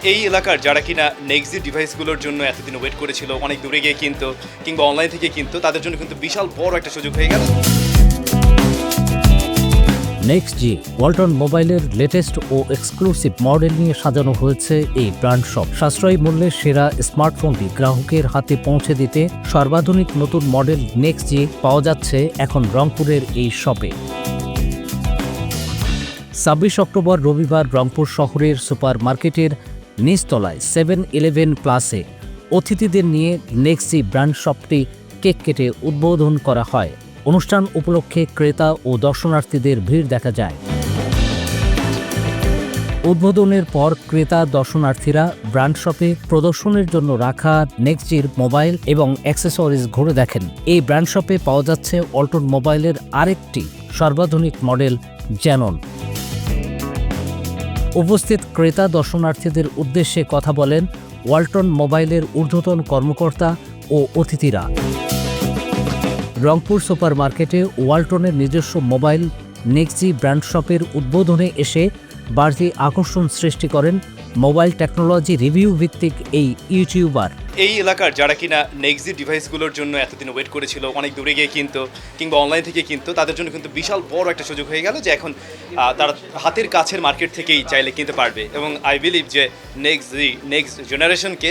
এই এলাকার যারা কিনা নেক্সট ডিভাইসগুলোর জন্য এতদিন ওয়েট করেছিল, অনেক দূরে গিয়ে কিনতো, কিংবা অনলাইন থেকে কিনতো, তাদের জন্য কিন্তু বিশাল বড় একটা সুযোগ হয়ে গেল। নেক্সট জি ওয়ালটন মোবাইলের লেটেস্ট ও এক্সক্লুসিভ মডেল নিয়ে সাজানো হয়েছে এই ব্র্যান্ড শপ সাশ্রয়ী মূল্যে সেরা স্মার্টফোনটি গ্রাহকের হাতে পৌঁছে দিতে সর্বাধুনিক নতুন মডেল নেক্সট জি পাওয়া যাচ্ছে এখন রংপুরের এই শপে ছাব্বিশ অক্টোবর রবিবার রংপুর শহরের সুপার মার্কেটের নিচতলায় সেভেন ইলেভেন প্লাসে অতিথিদের নিয়ে নেক্সি ব্র্যান্ড শপটি কেক কেটে উদ্বোধন করা হয়। অনুষ্ঠান উপলক্ষে ক্রেতা ও দর্শনার্থীদের ভিড় দেখা যায়। উদ্বোধনের পর ক্রেতা, দর্শনার্থীরা ব্র্যান্ড শপে প্রদর্শনের জন্য রাখা নেক্সজির মোবাইল এবং অ্যাক্সেসরিজ ঘুরে দেখেন। এই ব্র্যান্ড শপে পাওয়া যাচ্ছে অল্টন মোবাইলের আরেকটি সর্বাধুনিক মডেল জ্যানন উপস্থিত ক্রেতা দর্শনার্থীদের উদ্দেশ্যে কথা বলেন ওয়ালটন মোবাইলের ঊর্ধ্বতন কর্মকর্তা ও অতিথিরা। রংপুর সুপার মার্কেটে ওয়ালটনের নিজস্ব মোবাইল নেক্সি ব্র্যান্ড শপের উদ্বোধনে এসে বাড়তি আকর্ষণ সৃষ্টি করেন মোবাইল টেকনোলজি রিভিউ ভিত্তিক এই ইউটিউবার। এই এলাকার যারা কিনা নেক্সট ডিভাইসগুলোর জন্য এতদিন ওয়েট করেছিল, অনেক দূরে গিয়ে কিনতো, কিংবা অনলাইন থেকে কিনতো, তাদের জন্য কিন্তু বিশাল বড় একটা সুযোগ হয়ে গেল যে এখন তারা হাতের কাছের মার্কেট থেকেই চাইলে কিনতে পারবে। এবং আই বিলিভ যে নেক্সট নেক্সট জেনারেশনকে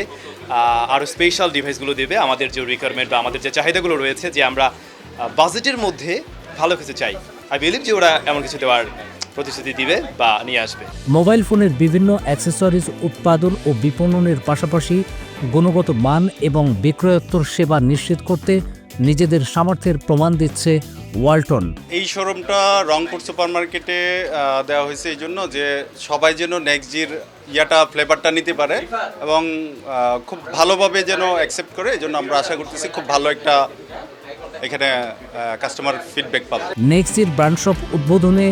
আরও স্পেশাল ডিভাইসগুলো দেবে আমাদের যে রিকোয়ারমেন্ট বা আমাদের যে চাহিদাগুলো রয়েছে যে আমরা বাজেটের মধ্যে ভালো কিছু চাই। আই বিলিভ যে ওরা এমন কিছু দেওয়ার প্রতিশ্রুতি দিবে বা নিয়ে আসবে। মোবাইল ফোনের বিভিন্ন অ্যাক্সেসরিজ উৎপাদন ও বিপণনের পাশাপাশি গুণগত মান এবং বিক্রয়োত্তর সেবা নিশ্চিত করতে নিজেদের সামর্থ্যের প্রমাণ দিচ্ছে ওয়ালটন। এই শোরুমটা রংপুর সুপার মার্কেটে দেওয়া হয়েছে এই জন্য যে সবাই যেন নেক্সট ইয়াটা ফ্লেভারটা নিতে পারে এবং খুব ভালোভাবে যেন অ্যাকসেপ্ট করে এই জন্য আমরা আশা করতেছি খুব ভালো একটা এখানে কাস্টমার ফিডব্যাক পাবো। নেক্সির ব্র্যান্ড শপ উদ্বোধনে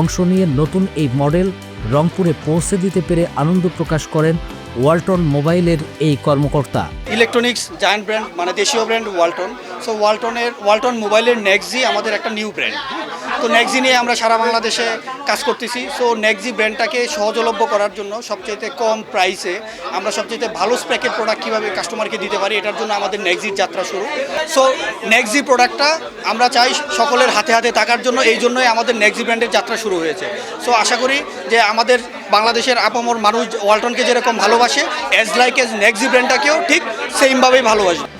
অংশ নিয়ে নতুন এই মডেল রংপুরে পৌঁছে দিতে পেরে আনন্দ প্রকাশ করেন ওয়ালটন মোবাইলের এই কর্মকর্তা। ইলেকট্রনিক্স জায়ান্ট ব্র্যান্ড মানে দেশীয় ব্র্যান্ড ওয়ালটন। সো ওয়ালটনের ওয়ালটন মোবাইলের নেক্সি আমাদের একটা নিউ ব্র্যান্ড তো নেক্সজি নিয়ে আমরা সারা বাংলাদেশে কাজ করতেছি। সো নেক্সজি ব্র্যান্ডটাকে সহজলভ্য করার জন্য সবচেয়ে কম প্রাইসে আমরা সবচেয়ে ভালো স্প্যাকের প্রোডাক্ট কীভাবে কাস্টমারকে দিতে পারি, এটার জন্য আমাদের নেক্সজির যাত্রা শুরু। সো নেক্সজি প্রোডাক্টটা আমরা চাই সকলের হাতে হাতে থাকার জন্য, এই জন্যই আমাদের নেক্সজি ব্র্যান্ডের যাত্রা শুরু হয়েছে। সো আশা করি যে আমাদের বাংলাদেশের আপামর মানুষ ওয়ালটনকে যেরকম ভালোবাসে অ্যাজ লাইক এজ নেক্সজি ব্র্যান্ডটাকেও ঠিক সেমভাবেই ভালোবাসে